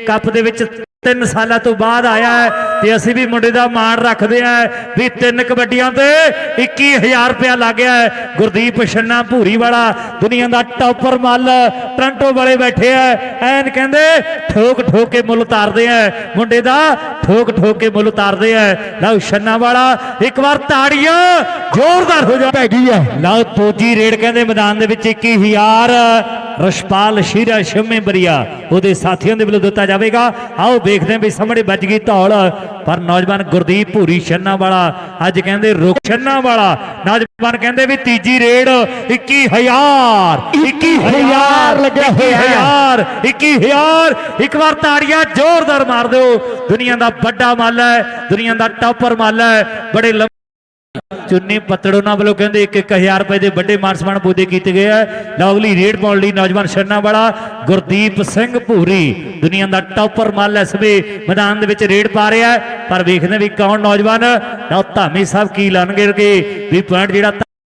Cup ਦੇ ਵਿੱਚ 3 ਸਾਲਾਂ ਤੋਂ ਬਾਅਦ ਆਇਆ ਹੈ ਤੇ ਅਸੀਂ ਵੀ ਮੁੰਡੇ ਦਾ ਮਾਣ ਰੱਖਦੇ ਆ ਵੀ ਤਿੰਨ ਕਬੱਡੀਆਂ ਤੇ 21000 ਰੁਪਇਆ ਲੱਗ ਗਿਆ ਹੈ। ਗੁਰਦੀਪ ਛੰਨਾ ਭੂਰੀ ਵਾਲਾ, ਦੁਨੀਆ ਦਾ ਟੌਪਰ ਮੱਲ, ਟ੍ਰਾਂਟੋ ਵਾਲੇ ਬੈਠੇ ਆ ਐਨ ਕਹਿੰਦੇ ਠੋਕ ਠੋਕ ਕੇ ਮੁੱਲ ਉਤਾਰਦੇ ਆ ਮੁੰਡੇ ਦਾ ਠੋਕ ਠੋਕ ਕੇ ਮੁੱਲ ਉਤਾਰਦੇ ਆ। ਲਓ ਛੰਨਾ ਵਾਲਾ, ਇੱਕ ਵਾਰ ਤਾੜੀਆਂ, ਜ਼ੋਰਦਾਰ ਹੋ ਜਾ ਪੈ ਗਈ ਹੈ। ਲਓ ਤੋਜੀ ਰੇਡ ਕਹਿੰਦੇ ਮੈਦਾਨ ਦੇ ਵਿੱਚ 21000 ਰਸ਼ਪਾਲ ਸ਼ੀਰਾ ਸ਼ਮੇ ਬਰੀਆ। ਉਹਦੇ ਸਾਥੀਆਂ ਦੇ ਵੱਲੋਂ ਦਿੱਤਾ ਜਾਵੇਗਾ। ਆਓ ਵੇਖਦੇ ਹਾਂ ਵੀ ਸਾਹਮਣੇ ਵੱਜ ਗਈ ਧੌਲ। ਪਰ ਨੌਜਵਾਨ ਗੁਰਦੀਪ ਭੂਰੀ ਛੰਨਾ ਵਾਲਾ ਅੱਜ ਕਹਿੰਦੇ ਰੁਕ ਛੰਨਾ ਵਾਲਾ ਨੌਜਵਾਨ ਕਹਿੰਦੇ ਵੀ ਤੀਜੀ ਰੇਡ 21000 21000 ਲੱਗਿਆ ਹੋਇਆ। ਹੈ। 21000 21000 ਇੱਕ ਵਾਰ ਤਾੜੀਆਂ ਜ਼ੋਰਦਾਰ ਮਾਰ ਦਿਓ। ਦੁਨੀਆ ਦਾ ਵੱਡਾ ਮੱਲ ਹੈ ਦੁਨੀਆ ਦਾ ਟੌਪਰ ਮੱਲ ਹੈ ਬੜੇ ਚੁੰਨੀ ਪਤੜੋਨਾ ਵੱਲੋਂ ਕਹਿੰਦੇ 1-1000 ਰੁਪਏ ਦੇ ਵੱਡੇ ਮਾਨ ਸਨਮਾਨ ਪੂਜੇ ਕੀਤੇ ਗਏ ਆ। ਲਵਲੀ ਰੇਡ ਪਾਉਣ ਲਈ ਨੌਜਵਾਨ ਛੰਨਾ ਵਾਲਾ ਗੁਰਦੀਪ ਸਿੰਘ ਭੂਰੀ। ਦੁਨੀਆ ਦਾ ਟੌਪਰ ਮੱਲ ਇਸ ਵੇ ਮੈਦਾਨ ਦੇ ਵਿੱਚ ਰੇਡ ਪਾ ਰਿਹਾ ਪਰ ਵੇਖਦੇ ਵੀ ਕੌਣ ਨੌਜਵਾਨ। ਧਾਮੀ ਸਾਹਿਬ ਕੀ ਲਾਣਗੇ ਵੀ ਪੁਆਇੰਟ ਜਿਹੜਾ